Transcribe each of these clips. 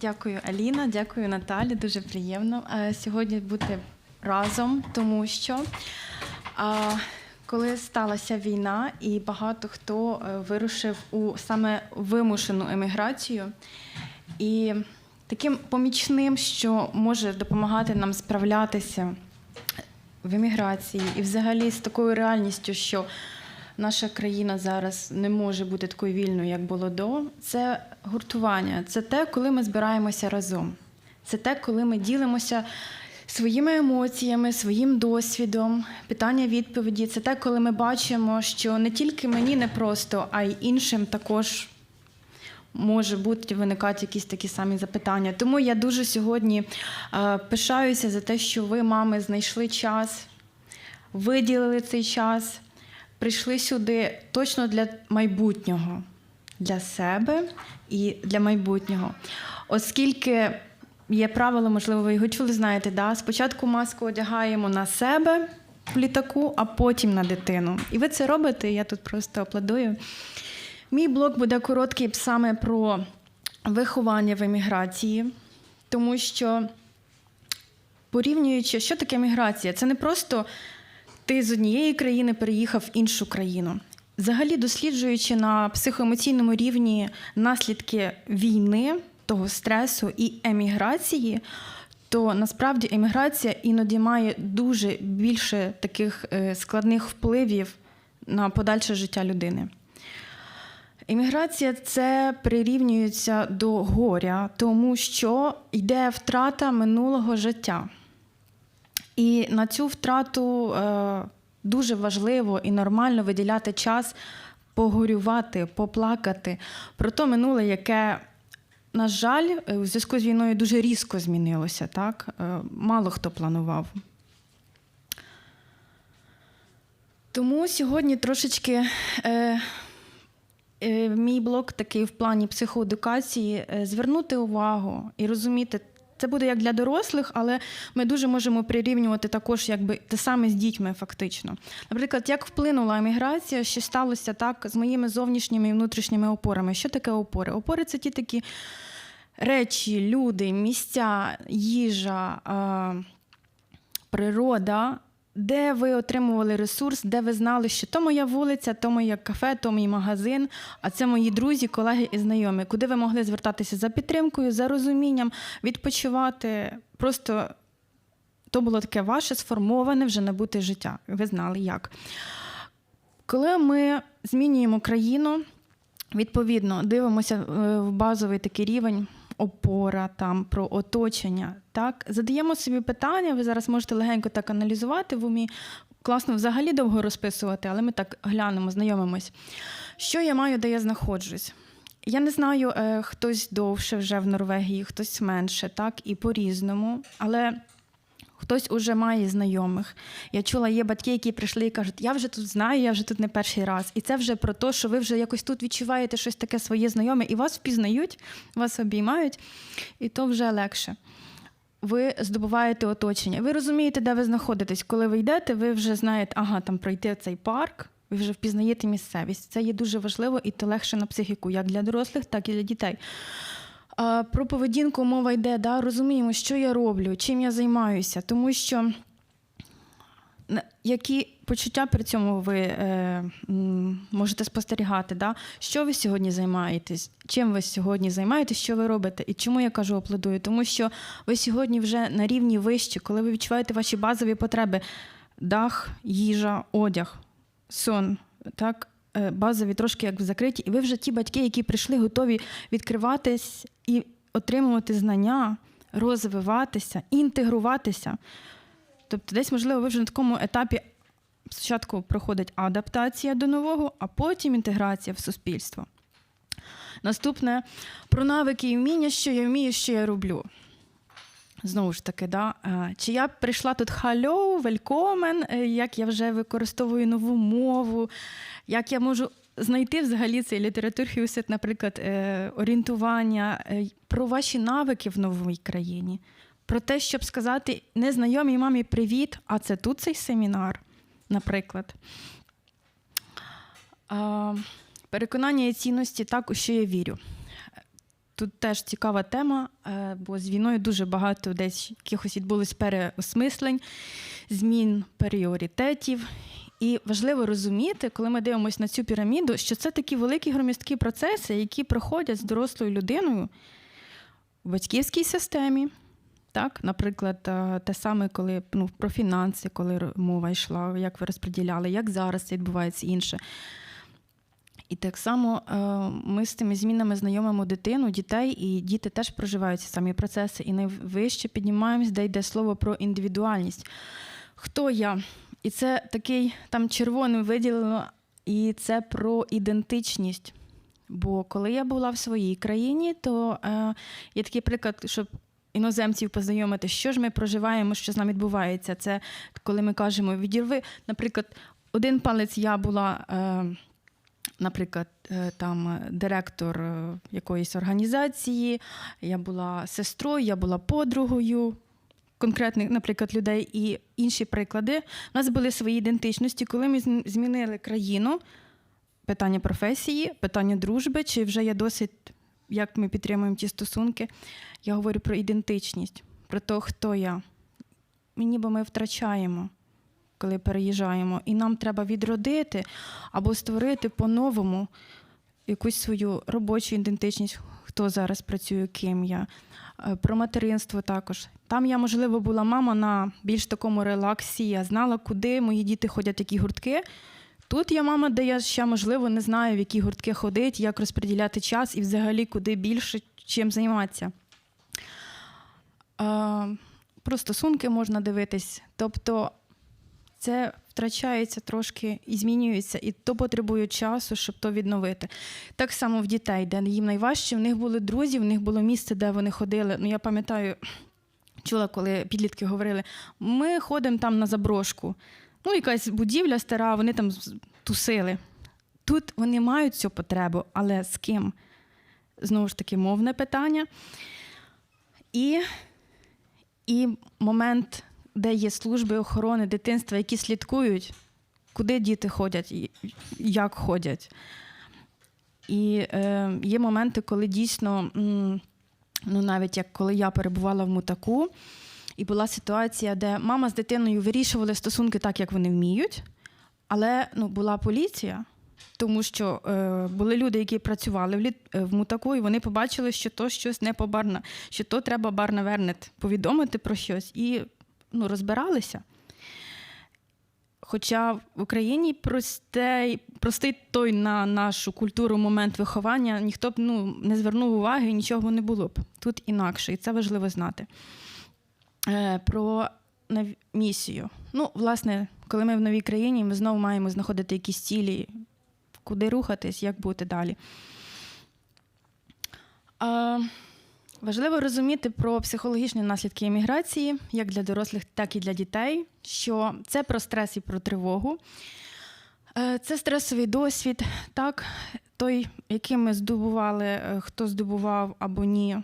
Дякую, Аліна, дякую, Наталі. Дуже приємно е, сьогодні бути разом, тому що коли сталася війна, і багато хто е, вирушив у саме вимушену еміграцію, і таким помічним, що може допомагати нам справлятися в еміграції, і взагалі з такою реальністю, що наша країна зараз не може бути такою вільною, як було до. Це гуртування. Це те, коли ми збираємося разом. Це те, коли ми ділимося своїми емоціями, своїм досвідом, питання відповіді. Це те, коли ми бачимо, що не тільки мені непросто, а й іншим також. Може бути виникати якісь такі самі запитання. Тому я дуже сьогодні е, пишаюся за те, що ви, мами, знайшли час, виділили цей час, прийшли сюди точно для майбутнього, для себе і для майбутнього. Оскільки є правило, можливо, ви його чули, знаєте, да? спочатку маску одягаємо на себе в літаку, а потім на дитину. І ви це робите, я тут просто аплодую. Мій блог буде короткий саме про виховання в еміграції, тому що порівнюючи, що таке міграція, це не просто ти з однієї країни переїхав в іншу країну. Взагалі, досліджуючи на психоемоційному рівні наслідки війни, того стресу і еміграції, то насправді еміграція іноді має дуже більше таких е, складних впливів на подальше життя людини. Імміграція це прирівнюється до горя, тому що йде втрата минулого життя. І на цю втрату е, дуже важливо і нормально виділяти час погорювати, поплакати про те минуле, яке, на жаль, е, у зв'язку з війною дуже різко змінилося. Так? Е, мало хто планував. Тому сьогодні трошечки. Е, Е, Мій блог такий в плані психоедукації е, звернути увагу і розуміти, це буде як для дорослих, але ми дуже можемо прирівнювати також якби те саме з дітьми, фактично. Наприклад, як вплинула еміграція, що сталося так з моїми зовнішніми і внутрішніми опорами. Що таке опори? Опори це ті такі речі, люди, місця, їжа, природа. Де ви отримували ресурс, де ви знали, що то моя вулиця, то моє кафе, то мій магазин, а це мої друзі, колеги і знайомі, куди ви могли звертатися за підтримкою, за розумінням, відпочивати. Просто то було таке ваше сформоване вже набуте життя. Ви знали як. Коли ми змінюємо країну, відповідно дивимося е, в базовий такий рівень. Опора там про оточення. Так, задаємо собі питання. Ви зараз можете легенько так аналізувати в умі. Класно взагалі довго розписувати, але ми так глянемо, знайомимось. Що я маю, де я знаходжусь? Я не знаю, е, хтось довше вже в Норвегії, хтось менше, так, і по-різному. Але хтось уже має знайомих. Я чула, є батьки, які прийшли і кажуть, я вже тут знаю, я вже тут не перший раз. І це вже про те, що ви вже якось тут відчуваєте щось таке своє знайоме, і вас впізнають, вас обіймають, і то вже легше. Ви здобуваєте оточення. Ви розумієте, де ви знаходитесь. Коли ви йдете, ви вже знаєте, ага, там пройти цей парк, ви вже впізнаєте місцевість. Це є дуже важливо і то легше на психіку, як для дорослих, так і для дітей. Про поведінку мова йде, да? розуміємо, що я роблю, чим я займаюся, тому що які почуття при цьому ви е, можете спостерігати, да? що ви сьогодні займаєтесь, чим ви сьогодні займаєтесь, що ви робите, і чому я кажу аплодую? Тому що ви сьогодні вже на рівні вище, коли ви відчуваєте ваші базові потреби: дах, їжа, одяг, сон, так, е, базові трошки як закриті, і ви вже ті батьки, які прийшли, готові відкриватись і отримувати знання, розвиватися, інтегруватися. Тобто, десь, можливо, ви вже на такому етапі спочатку проходить адаптація до нового, а потім інтеграція в суспільство. Наступне про навики і вміння, що я вмію, що я роблю. Знову ж таки, да? е, чи я прийшла тут хальо, велькомен, як я вже використовую нову мову, як я можу знайти взагалі цей літературхіусет, наприклад, е, орієнтування е, про ваші навики в новій країні, про те, щоб сказати незнайомій мамі привіт, а це тут цей семінар, наприклад. Переконання і цінності так, у що я вірю. тут теж цікава тема, е, бо з війною дуже багато десь якихось відбулось переосмислень, змін пріоритетів. І важливо розуміти, коли ми дивимося на цю піраміду, що це такі великі громісткі процеси, які проходять з дорослою людиною в батьківській системі. Так, наприклад, е, те саме, коли ну, про фінанси, коли мова йшла, як ви розподіляли, як зараз це відбувається інше. І так само е, ми з цими змінами знайомимо дитину, дітей, і діти теж проживають ці самі процеси. І найвище піднімаємось, де йде слово про індивідуальність. Хто я? І це такий там червоним виділено, і це про ідентичність. Бо коли я була в своїй країні, то е, є такий приклад, щоб іноземців познайомити, що ж ми проживаємо, що з нами відбувається. Це коли ми кажемо, відірви, наприклад, один палець я була. Е, Наприклад, е, там директор е, якоїсь організації, я була сестрою, я була подругою конкретних, наприклад, людей і інші приклади. У нас були свої ідентичності. Коли ми змінили країну, питання професії, питання дружби, чи вже є досить, як ми підтримуємо ті стосунки, я говорю про ідентичність, про те, хто я. Ніби ми втрачаємо, коли переїжджаємо. І нам треба відродити або створити по-новому якусь свою робочу ідентичність, хто зараз працює, ким я. Е, Про материнство також. Там я, можливо, була мама на більш такому релаксі, я знала, куди мої діти ходять, які гуртки. Тут я мама, де я ще, можливо, не знаю, в які гуртки ходить, як розподіляти час і взагалі куди більше чим займатися. А, про стосунки можна дивитись. Тобто це втрачається трошки і змінюється, і то потребує часу, щоб то відновити. Так само в дітей, де їм найважче, в них були друзі, в них було місце, де вони ходили. Ну, я пам'ятаю, чула, коли підлітки говорили: ми ходимо там на заброшку. Ну, якась будівля стара, вони там тусили. Тут вони мають цю потребу, але з ким? Знову ж таки, мовне питання. І, і момент, де є служби охорони дитинства, які слідкують, куди діти ходять, і як ходять. І е, є моменти, коли дійсно, ну навіть як коли я перебувала в мутаку, і була ситуація, де мама з дитиною вирішували стосунки так, як вони вміють, але ну, була поліція, тому що е, були люди, які працювали в, літ, е, в мутаку, і вони побачили, що то щось не побарна, що то треба барнавернет повідомити про щось, і ну, розбиралися. Хоча в Україні простий, простий той на нашу культуру момент виховання ніхто б ну, не звернув уваги, нічого не було б. Тут інакше, і це важливо знати. Е, про місію. Ну, власне, коли ми в новій країні, ми знову маємо знаходити якісь цілі, куди рухатись, як бути далі. А, важливо розуміти про психологічні наслідки еміграції, як для дорослих, так і для дітей, що це про стрес і про тривогу. Е, Це стресовий досвід, так, той, який ми здобували, е, хто здобував або ні.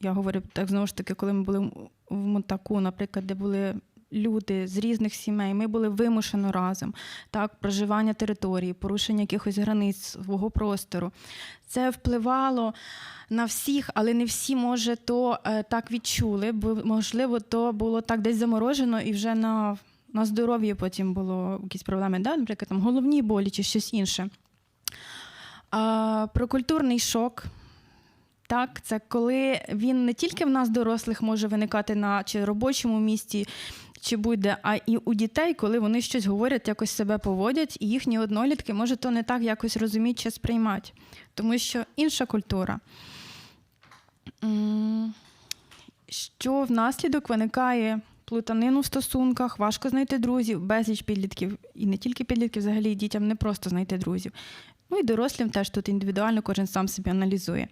Я говорю так знову ж таки, коли ми були в Мутаку, наприклад, де були люди з різних сімей, ми були вимушено разом. Так, проживання території, порушення якихось границь свого простору. Це впливало на всіх, але не всі, може, то е, так відчули, бо можливо, то було так десь заморожено і вже на, на здоров'ї потім було якісь проблеми, да? наприклад, там головні болі чи щось інше. А, про культурний шок. Так, це коли він не тільки в нас, дорослих, може виникати на чи робочому місці, чи будь-де, а і у дітей, коли вони щось говорять, якось себе поводять, і їхні однолітки, може, то не так якось розуміють чи сприймати. Тому що інша культура. Що внаслідок виникає плутанину в стосунках, важко знайти друзів, безліч підлітків, і не тільки підлітків, взагалі дітям не просто знайти друзів. Ну і дорослим теж тут індивідуально кожен сам собі аналізує.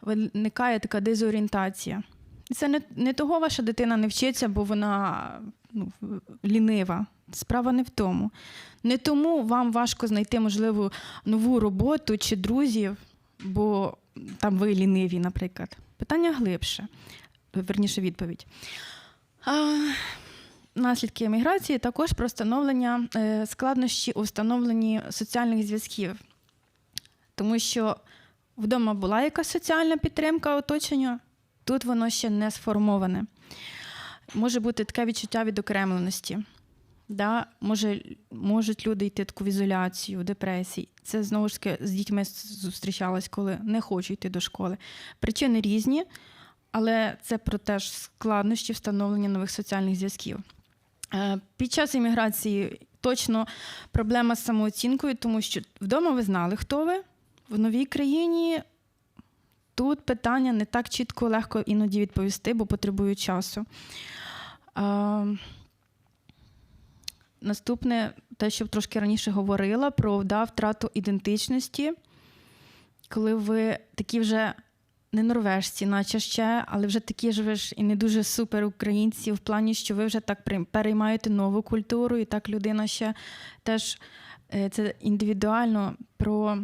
Виникає така дезорієнтація. Це не, не того ваша дитина не вчиться, бо вона ну, лінива. Справа не в тому. Не тому вам важко знайти, можливо, нову роботу чи друзів, бо там ви ліниві, наприклад. Питання глибше, верніше відповідь. А, наслідки еміграції також про встановлення е, складнощі у встановленні соціальних зв'язків. Тому що вдома була якась соціальна підтримка оточення, тут воно ще не сформоване. Може бути таке відчуття відокремленості. Да? Може, можуть люди йти таку в ізоляцію, в депресії. Це знову ж таки з дітьми зустрічалось, коли не хочуть йти до школи. Причини різні, але це про теж складнощі встановлення нових соціальних зв'язків. Е, Під час імміграції точно проблема з самооцінкою, тому що вдома ви знали, хто ви, в новій країні. Тут питання не так чітко легко іноді відповісти, бо потребують часу. А, наступне, те, що трошки раніше говорила, про да, втрату ідентичності, коли ви такі вже не норвежці, наче ще, але вже такі ж ви ж і не дуже супер українці, в плані, що ви вже так переймаєте нову культуру, і так людина ще теж е, це індивідуально про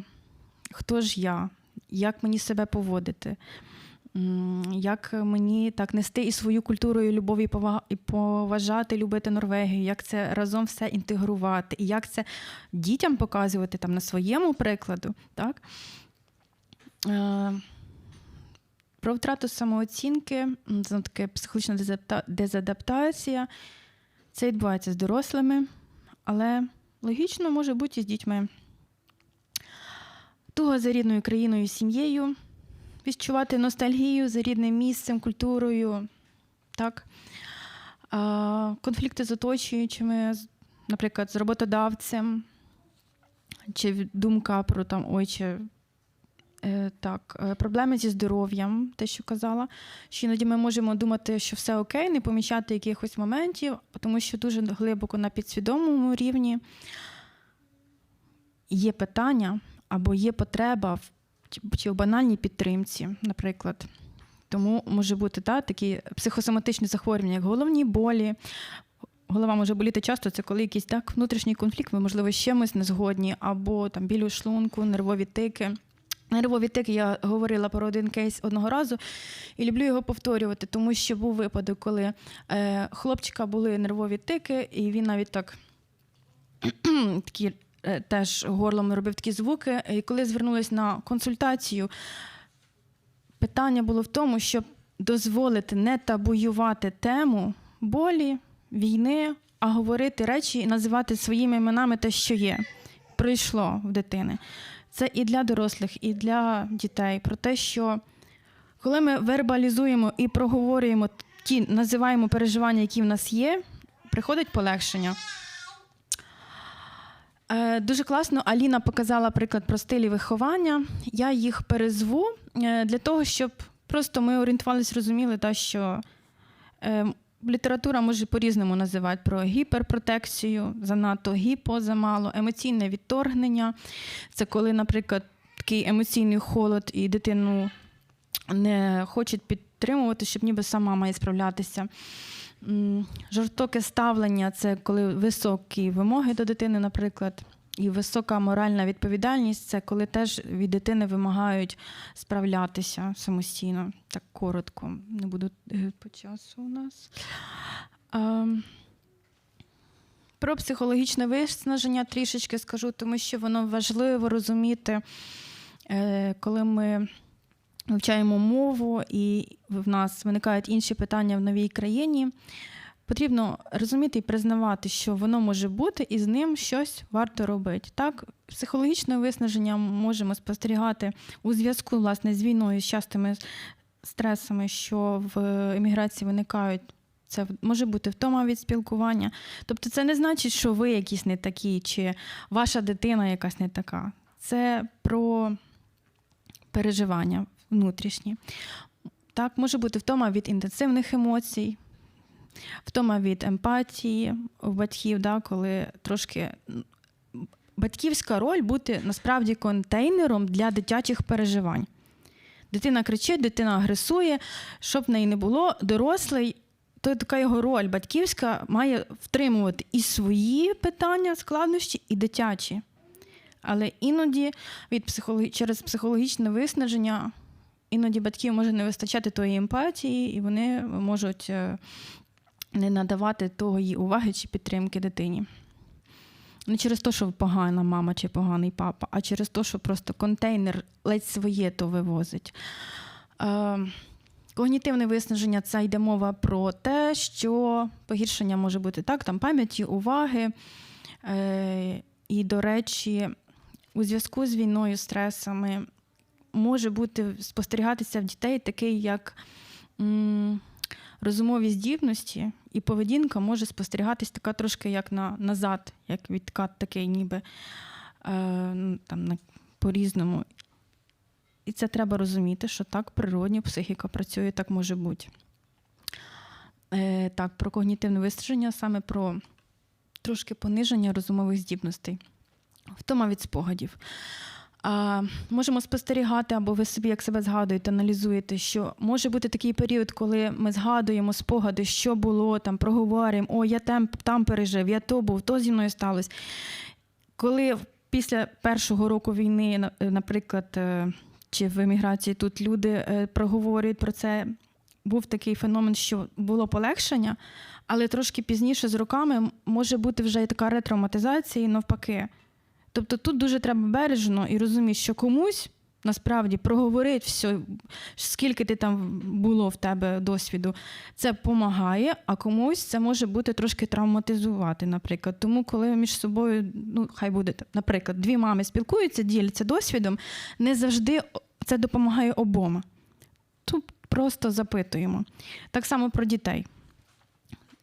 хто ж я, як мені себе поводити. Як мені так нести і свою культуру, і любов, і поважати, любити Норвегію, як це разом все інтегрувати, і як це дітям показувати там на своєму прикладу, так? Е, Про втрату самооцінки, таке психологічна дезадаптація. Це відбувається з дорослими, але логічно може бути і з дітьми. Туга за рідною країною сім'єю, відчувати ностальгію за рідним місцем, культурою. Так? Конфлікти з оточуючими, наприклад, з роботодавцем, чи думка про там, ой, чи Е, Так, е, проблеми зі здоров'ям, те, що казала, що іноді ми можемо думати, що все окей, не помічати якихось моментів, тому що дуже глибоко на підсвідомому рівні є питання або є потреба в чи- в банальній підтримці, наприклад. Тому може бути та, такі психосоматичні захворювання, як головні болі. Голова може боліти часто, це коли якийсь так, внутрішній конфлікт, ви, можливо, з чимось не згодні, або там біль шлунку, нервові тики. Нервові тики я говорила про один кейс одного разу і люблю його повторювати, тому що був випадок, коли е, хлопчика були нервові тики, і він навіть так такі теж горлом робив такі звуки. І коли звернулись на консультацію, питання було в тому, щоб дозволити не табуювати тему болі, війни, а говорити речі і називати своїми іменами те, що є. Прийшло в дитини. Це і для дорослих, і для дітей. Про те, що коли ми вербалізуємо і проговорюємо ті, називаємо переживання, які в нас є, приходить полегшення. Е, Дуже класно Аліна показала приклад про стилі виховання. Я їх перезву е, для того, щоб просто ми орієнтувалися, розуміли, та, що е, література може по-різному називати про гіперпротекцію, занадто гіпо, замало, емоційне відторгнення. Це коли, наприклад, такий емоційний холод і дитину не хочуть підтримувати, щоб ніби сама має справлятися. Жорстоке ставлення це коли високі вимоги до дитини, наприклад, і висока моральна відповідальність це коли теж від дитини вимагають справлятися самостійно. Так коротко, не буду е, по часу у нас. Ем, Про психологічне виснаження трішечки скажу, тому що воно важливо розуміти, е, коли ми вивчаємо мову, і в нас виникають інші питання в новій країні. Потрібно розуміти і признавати, що воно може бути, і з ним щось варто робити. Так, психологічне виснаження можемо спостерігати у зв'язку власне з війною, з частими стресами, що в еміграції виникають. Це може бути втома від спілкування. Тобто, це не значить, що ви якісь не такі, чи ваша дитина якась не така. Це про переживання внутрішні. Так, може бути втома від інтенсивних емоцій, втома від емпатії у батьків, да, коли трошки батьківська роль бути насправді контейнером для дитячих переживань. Дитина кричить, дитина агресує, щоб в неї не було, дорослий, то така його роль батьківська має втримувати і свої питання, складнощі, і дитячі. Але іноді від психологі... через психологічне виснаження іноді батьків може не вистачати тої емпатії, і вони можуть е, не надавати тої уваги чи підтримки дитині. Не через те, що погана мама чи поганий папа, а через те, що просто контейнер ледь своє то вивозить. Е, Когнітивне виснаження це йде мова про те, що погіршення може бути так, там пам'яті, уваги. Е, і, до речі, у зв'язку з війною, стресами може бути спостерігатися в дітей такий, як м, розумові здібності, і поведінка може спостерігатись така трошки як на, назад, як відкат такий, ніби е, ну, там, на, по-різному. І це треба розуміти, що так природньо психіка працює, так може бути. Е, так, про когнітивне вистраження, саме про трошки пониження розумових здібностей, втома від спогадів. Можемо спостерігати, або ви собі, як себе згадуєте, аналізуєте, що може бути такий період, коли ми згадуємо спогади, що було, там, проговорюємо, о, я там, там пережив, я то був, то зі мною сталося. Коли після першого року війни, наприклад, е, чи в еміграції тут люди е, проговорюють про це, був такий феномен, що було полегшення, але трошки пізніше з роками може бути вже і така ретравматизація і навпаки. Тобто тут дуже треба бережно і розуміти, що комусь насправді проговорить все, скільки ти там було в тебе досвіду, це допомагає, а комусь це може бути трошки травматизувати, наприклад. Тому, коли між собою, ну хай буде, наприклад, дві мами спілкуються, діляться досвідом, не завжди це допомагає обома. Тут просто запитуємо. Так само про дітей.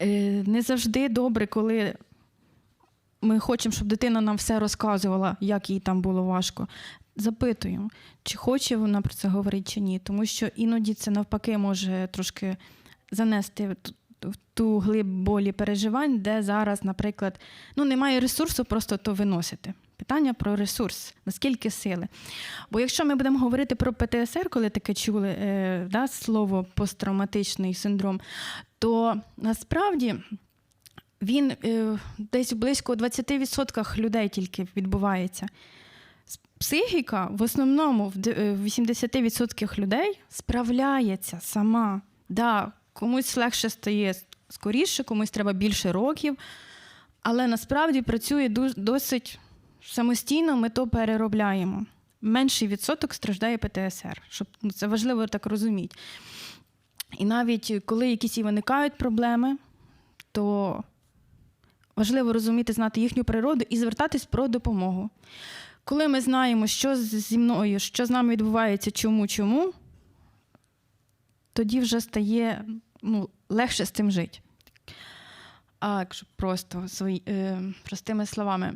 Е, Не завжди добре, коли ми хочемо, щоб дитина нам все розказувала, як їй там було важко. Запитуємо, чи хоче вона про це говорити, чи ні. Тому що іноді це навпаки може трошки занести в ту- глиб болі переживань, де зараз, наприклад, ну, немає ресурсу просто то виносити. Питання про ресурс, наскільки сили. Бо якщо ми будемо говорити про ПТСР, коли таке чули е, да, слово посттравматичний синдром, то насправді він е, десь близько 20% людей тільки відбувається. Психіка в основному в де- е, в 80% людей справляється сама. Да, комусь легше стає скоріше, комусь треба більше років, але насправді працює досить самостійно, ми то переробляємо. Менший відсоток страждає ПТСР, щоб ну, це важливо так розуміти. І навіть коли якісь і виникають проблеми, то важливо розуміти, знати їхню природу і звертатись про допомогу. Коли ми знаємо, що зі мною, що з нами відбувається, чому, чому, тоді вже стає ну, легше з цим жити. А якщо просто свої, е, простими словами.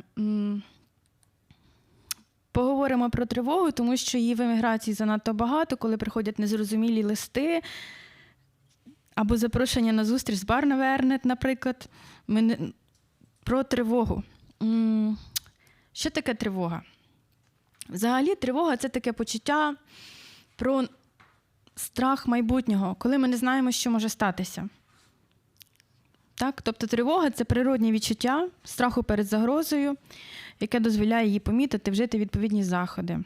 Поговоримо про тривогу, тому що її в еміграції занадто багато, коли приходять незрозумілі листи або запрошення на зустріч з Барневернет, наприклад. Ми. Про тривогу. Що таке тривога? Взагалі, тривога це таке почуття про страх майбутнього, коли ми не знаємо, що може статися. Так? Тобто тривога це природнє відчуття страху перед загрозою, яке дозволяє їй помітити, вжити відповідні заходи.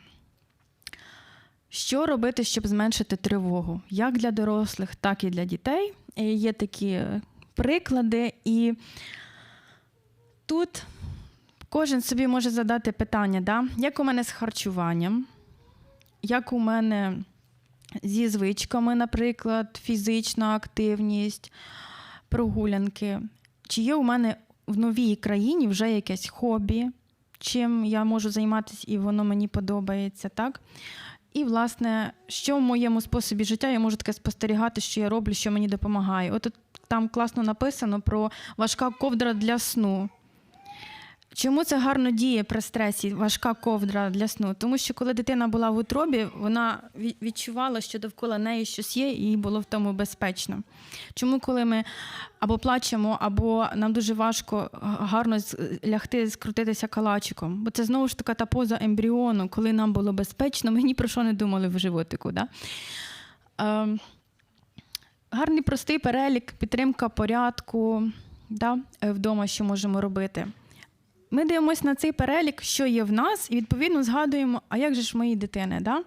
Що робити, щоб зменшити тривогу? Як для дорослих, так і для дітей. Є такі е, приклади, і тут кожен собі може задати питання, да? як у мене з харчуванням, як у мене зі звичками, наприклад, фізична активність, прогулянки. Чи є у мене в новій країні вже якесь хобі, чим я можу займатися, і воно мені подобається, так? І, власне, що в моєму способі життя я можу таке спостерігати, що я роблю, що мені допомагає. От там класно написано про важка ковдра для сну. Чому це гарно діє при стресі, важка ковдра для сну? Тому що коли дитина була в утробі, вона відчувала, що довкола неї щось є, і їй було в тому безпечно. Чому, коли ми або плачемо, або нам дуже важко гарно з- лягти, скрутитися калачиком? Бо це знову ж така та поза ембріону, коли нам було безпечно, ми ні про що не думали в животику. Да? Ем, гарний простий перелік, підтримка порядку да, е, вдома, що можемо робити. Ми дивимося на цей перелік, що є в нас, і відповідно згадуємо, а як же ж мої дитини? Да?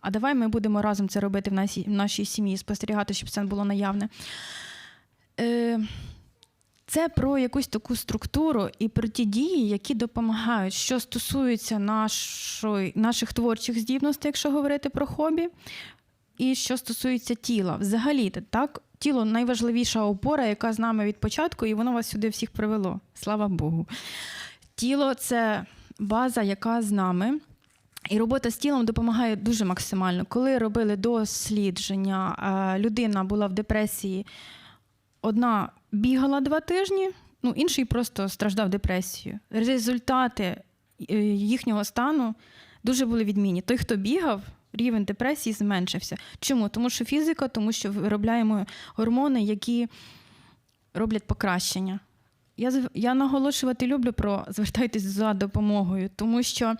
А давай ми будемо разом це робити в нашій, в нашій сім'ї, спостерігати, щоб це було наявне. Е, Це про якусь таку структуру і про ті дії, які допомагають, що стосується нашої, наших творчих здібностей, якщо говорити про хобі, і що стосується тіла. Взагалі, так, тіло найважливіша опора, яка з нами від початку, і воно вас сюди всіх привело. Слава Богу. Тіло це база, яка з нами. І робота з тілом допомагає дуже максимально. Коли робили дослідження, е, людина була в депресії, одна бігала два тижні, ну інший просто страждав депресією. Результати е, їхнього стану дуже були відмінні. Той, хто бігав, рівень депресії зменшився. Чому? Тому що фізика, тому що виробляємо гормони, які роблять покращення. Я, я наголошувати люблю про звертайтесь за допомогою, тому що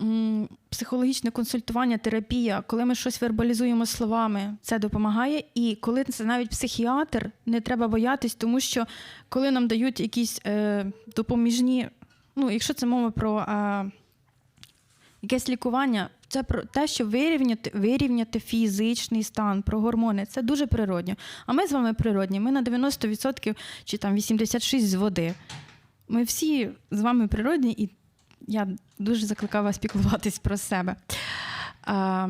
м, психологічне консультування, терапія, коли ми щось вербалізуємо словами, це допомагає. І коли це навіть психіатр, не треба боятись, тому що коли нам дають якісь е, допоміжні, ну, якщо це мова про е, якесь лікування, це про те, що вирівняти, вирівняти фізичний стан, про гормони. Це дуже природньо. А ми з вами природні. Ми на 90% чи там 86% з води. Ми всі з вами природні, і я дуже закликаю вас піклуватись про себе. А,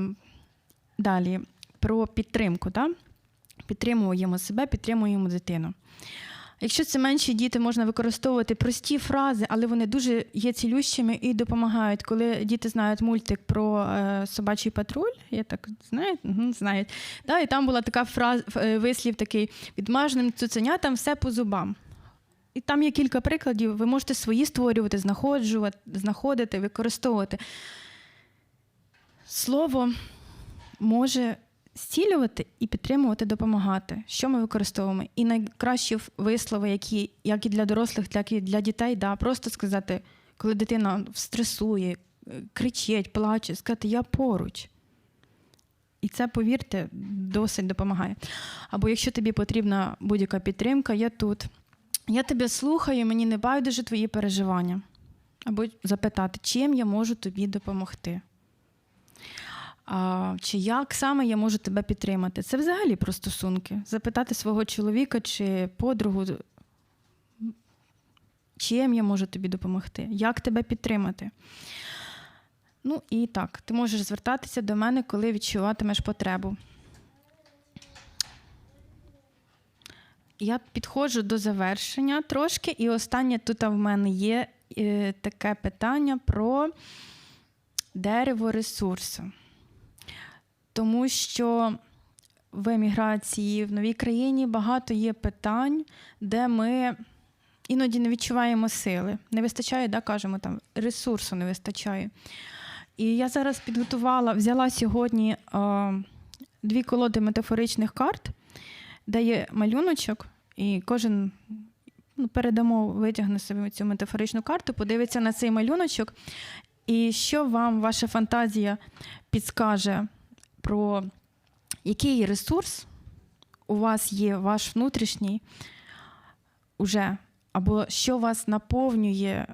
далі, про підтримку. Да? Підтримуємо себе, підтримуємо дитину. Якщо це менші діти, можна використовувати прості фрази, але вони дуже є цілющими і допомагають. Коли діти знають мультик про е, собачий патруль, я так знаю, знають. Да, і там була така фраза, вислів такий: відмажним цуценятам все по зубам. І там є кілька прикладів. Ви можете свої створювати, знаходжувати, знаходити, використовувати. Слово може зцілювати і підтримувати, допомагати. Що ми використовуємо? І найкращі вислови, які як і для дорослих, так і для дітей, да, просто сказати, коли дитина стресує, кричить, плаче, сказати Я поруч. І це, повірте, досить допомагає. Або якщо тобі потрібна будь-яка підтримка, я тут. Я тебе слухаю, мені не байдуже твої переживання. Або запитати, чим я можу тобі допомогти. А, Чи як саме я можу тебе підтримати? Це взагалі про стосунки. Запитати свого чоловіка чи подругу, чим я можу тобі допомогти, як тебе підтримати. Ну і так, ти можеш звертатися до мене, коли відчуватимеш потребу. Я підходжу до завершення трошки, і останнє тут в мене є е, таке питання про дерево ресурсу. Тому що в еміграції, в новій країні багато є питань, де ми іноді не відчуваємо сили. Не вистачає, да, кажемо, там, ресурсу не вистачає. І я зараз підготувала, взяла сьогодні е, дві колоди метафоричних карт, де є малюночок, і кожен ну, передамо, витягне собі цю метафоричну карту, подивиться на цей малюночок, і що вам ваша фантазія підскаже про який ресурс у вас є, ваш внутрішній, уже, або що вас наповнює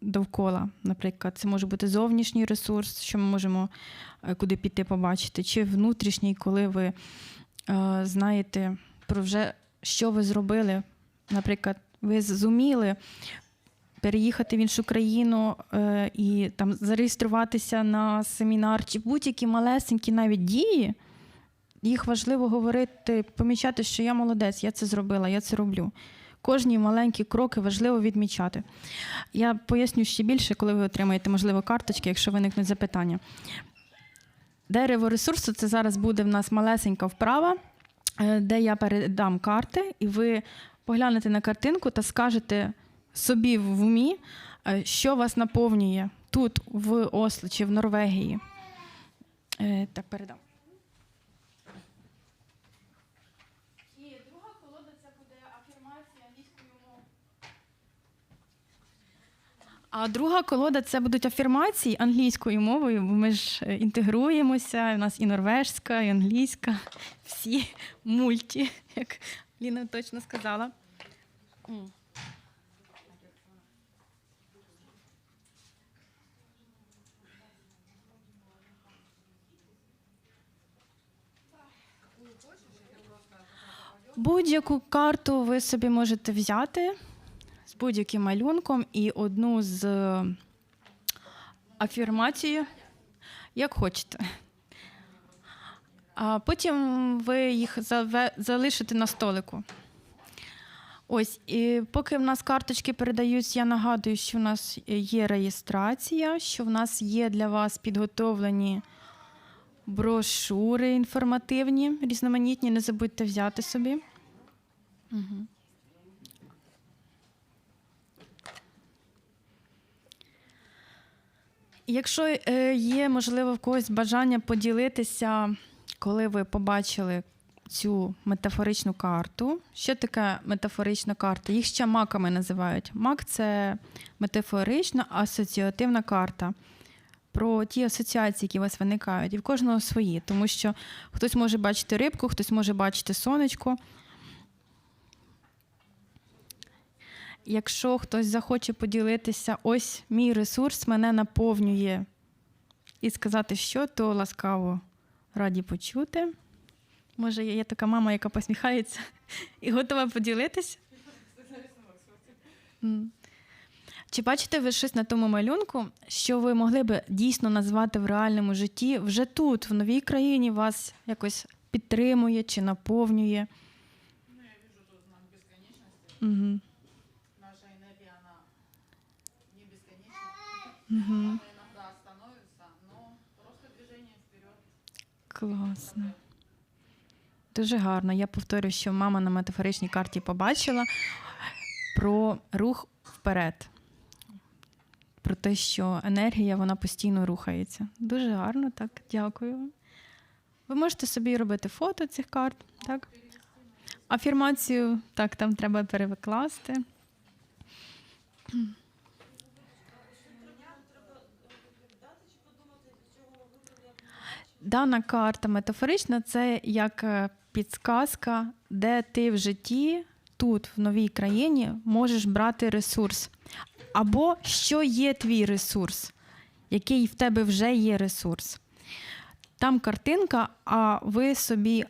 довкола. Наприклад, це може бути зовнішній ресурс, що ми можемо е, куди піти побачити, чи внутрішній, коли ви е, знаєте про вже, що ви зробили. Наприклад, ви зуміли переїхати в іншу країну е, і там зареєструватися на семінар, чи будь-які малесенькі навіть дії, їх важливо говорити, помічати, що я молодець, я це зробила, я це роблю. Кожні маленькі кроки важливо відмічати. Я поясню ще більше, коли ви отримаєте, можливо, карточки, якщо виникнуть запитання. Дерево ресурсу це зараз буде в нас малесенька вправа, е, де я передам карти, і ви поглянете на картинку та скажете собі в умі, е, що вас наповнює тут, в Осло чи в Норвегії. Е, Так, передам. А друга колода це будуть афірмації англійською мовою, бо ми ж е, інтегруємося. У нас і норвежська, і англійська, всі мульті, як Ліна точно сказала. Будь-яку карту ви собі можете взяти з будь-яким малюнком і одну з е, афірмацією, як хочете. А потім ви їх залишите на столику. Ось, і поки в нас карточки передаються, я нагадую, що в нас є реєстрація, що в нас є для вас підготовлені брошури інформативні, різноманітні. Не забудьте взяти собі. Угу. Якщо е, є, можливо, в когось бажання поділитися, коли ви побачили цю метафоричну карту. Що таке метафорична карта? Їх ще маками називають. Мак це метафорична асоціативна карта. Про ті асоціації, які у вас виникають, і в кожного свої, тому що хтось може бачити рибку, хтось може бачити сонечко. Якщо хтось захоче поділитися, ось мій ресурс мене наповнює і сказати, що, то ласкаво раді почути. Може, є така мама, яка посміхається і готова поділитися? Чи бачите ви щось на тому малюнку, що ви могли би дійсно назвати в реальному житті вже тут, в новій країні, вас якось підтримує чи наповнює? Ну, я вижу тут знак бесконечности. Угу. Наша энергия, она не бесконечна. Угу. Она иногда становится, но просто движение вперед. Класно. Дуже гарно. Я повторю, що мама на метафоричній карті побачила про рух вперед. Про те, що енергія вона постійно рухається. Дуже гарно, так, дякую. вам. Ви можете собі робити фото цих карт, так? Афірмацію, так, там треба перекласти. Дана карта метафорична це як е, підсказка, де ти в житті, тут, в новій країні, можеш брати ресурс. Або що є твій ресурс, який в тебе вже є ресурс. Там картинка, а ви собі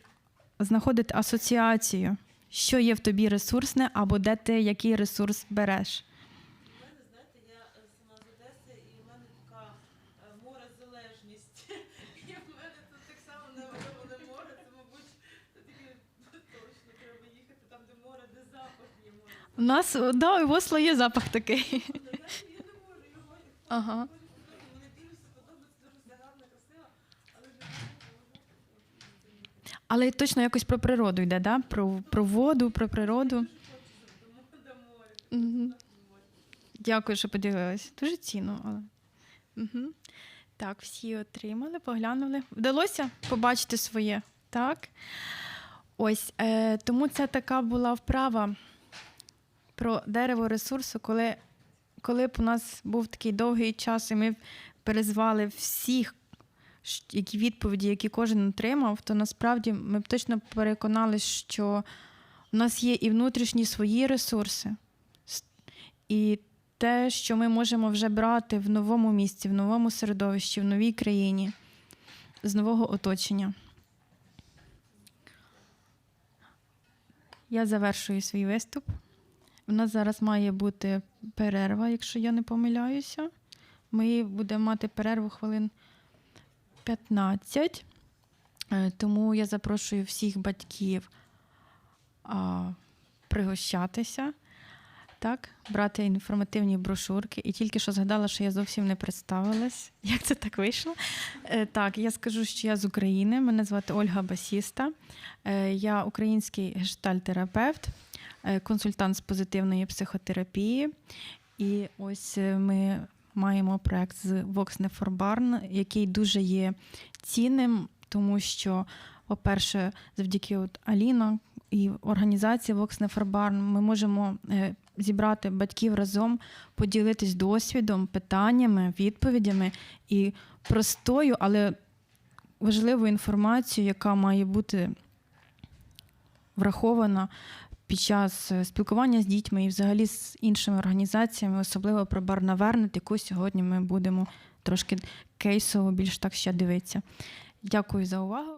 знаходите асоціацію, що є в тобі ресурсне, або де ти який ресурс береш. У мене, знаєте, я е, сама з Одеси, і в мене така е, морезалежність. І в мене тут так само намальоване море, це, мабуть, тоді точно треба їхати там, де море, де запах є море. У нас да, у Осло є запах такий. Ага. Але точно якось про природу йде, да? про, про воду, про природу. Дякую, що поділилась. Дуже цінно. Але... Угу. Так, всі отримали, поглянули. Вдалося побачити своє, так? Ось, е, тому це така була вправа про дерево ресурсу, коли, коли б у нас був такий довгий час, і ми перезвали всіх, які відповіді, які кожен отримав, то насправді ми б точно переконалися, що у нас є і внутрішні свої ресурси, і те, що ми можемо вже брати в новому місці, в новому середовищі, в новій країні, з нового оточення. Я завершую свій виступ. У нас зараз має бути перерва, якщо я не помиляюся. Ми будемо мати перерву хвилин 15. Е, Тому я запрошую всіх батьків а, пригощатися, так, брати інформативні брошурки. І тільки що згадала, що я зовсім не представилась. Як це так вийшло? Е, Так, я скажу, що я з України. Мене звати Ольга Басіста. Е, Я український гештальтерапевт, консультант з позитивної психотерапії. І ось е, ми маємо проект з Vox Neforbarn, який дуже є цінним, тому що, по-перше, завдяки от Аліна і організації Vox Neforbarn ми можемо е, зібрати батьків разом, поділитись досвідом, питаннями, відповідями і простою, але важливою інформацією, яка має бути врахована під час е, спілкування з дітьми і взагалі з іншими організаціями, особливо про Барнавернет, яку сьогодні ми будемо трошки кейсово більш так ще дивитися. Дякую за увагу.